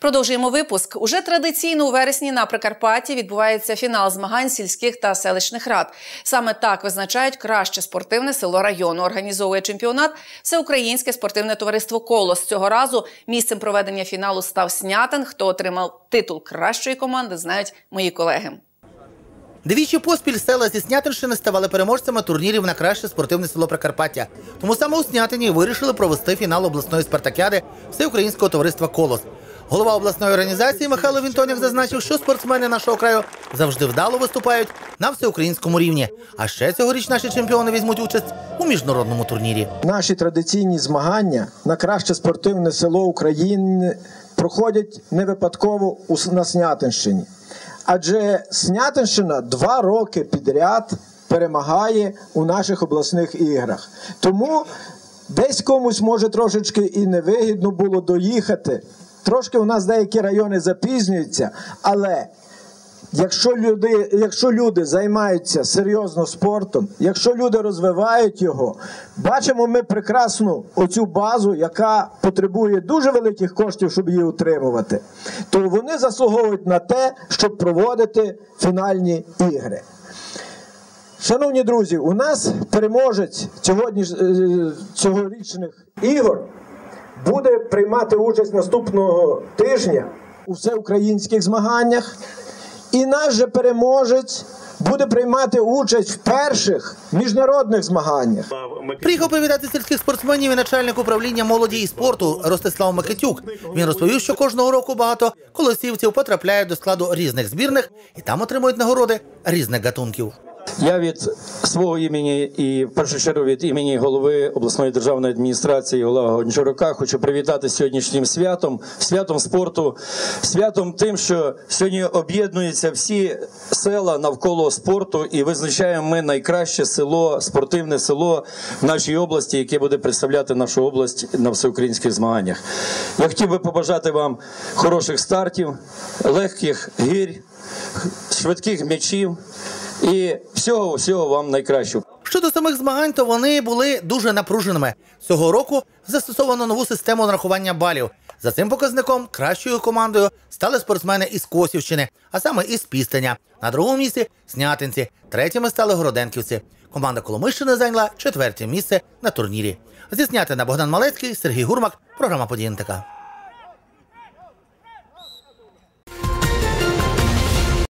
Продовжуємо випуск. Уже традиційно у вересні на Прикарпатті відбувається фінал змагань сільських та селищних рад. Саме так визначають краще спортивне село району. Організовує чемпіонат Всеукраїнське спортивне товариство Колос. Цього разу місцем проведення фіналу став Снятин. Хто отримав титул кращої команди, знають мої колеги. Двічі поспіль села зі Снятинщини ставали переможцями турнірів на краще спортивне село Прикарпаття. Тому саме у Снятині вирішили провести фінал обласної спартакіади Всеукраїнського товариства Колос. Голова обласної організації Михайло Вінтоняк зазначив, що спортсмени нашого краю завжди вдало виступають на всеукраїнському рівні. А ще цьогоріч наші чемпіони візьмуть участь у міжнародному турнірі. Наші традиційні змагання на краще спортивне село України проходять не випадково на Снятинщині. Адже Снятинщина два роки підряд перемагає у наших обласних іграх. Тому десь комусь може трошечки і невигідно було доїхати. Трошки у нас деякі райони запізнюються, але Якщо люди, якщо люди займаються серйозно спортом, якщо люди розвивають його, бачимо ми прекрасну оцю базу, яка потребує дуже великих коштів, щоб її утримувати, то вони заслуговують на те, щоб проводити фінальні ігри. Шановні друзі, у нас переможець сьогодні цьогорічних ігор буде приймати участь наступного тижня у всеукраїнських змаганнях. І наш же переможець буде приймати участь в перших міжнародних змаганнях. Приїхав привітати сільських спортсменів і начальник управління молоді і спорту Ростислав Микитюк. Він розповів, що кожного року багато колосівців потрапляють до складу різних збірних і там отримують нагороди різних гатунків. Я від свого імені і в першу чергу від імені голови обласної державної адміністрації Олега Гончарука хочу привітати сьогоднішнім святом, святом спорту, святом тим, що сьогодні об'єднуються всі села навколо спорту і визначаємо ми найкраще село, спортивне село в нашій області, яке буде представляти нашу область на всеукраїнських змаганнях. Я хотів би побажати вам хороших стартів, легких гір, швидких м'ячів. І всього всього вам найкращого. Щодо самих змагань, то вони були дуже напруженими. Цього року застосовано нову систему нарахування балів. За цим показником кращою командою стали спортсмени із Косівщини, а саме із Пістеня. На другому місці Снятинці. Третіми стали Городенківці. Команда Коломищини зайняла четверте місце на турнірі. Зі Снятина Богдан Малецький, Сергій Гурмак. Програма «Події НТК».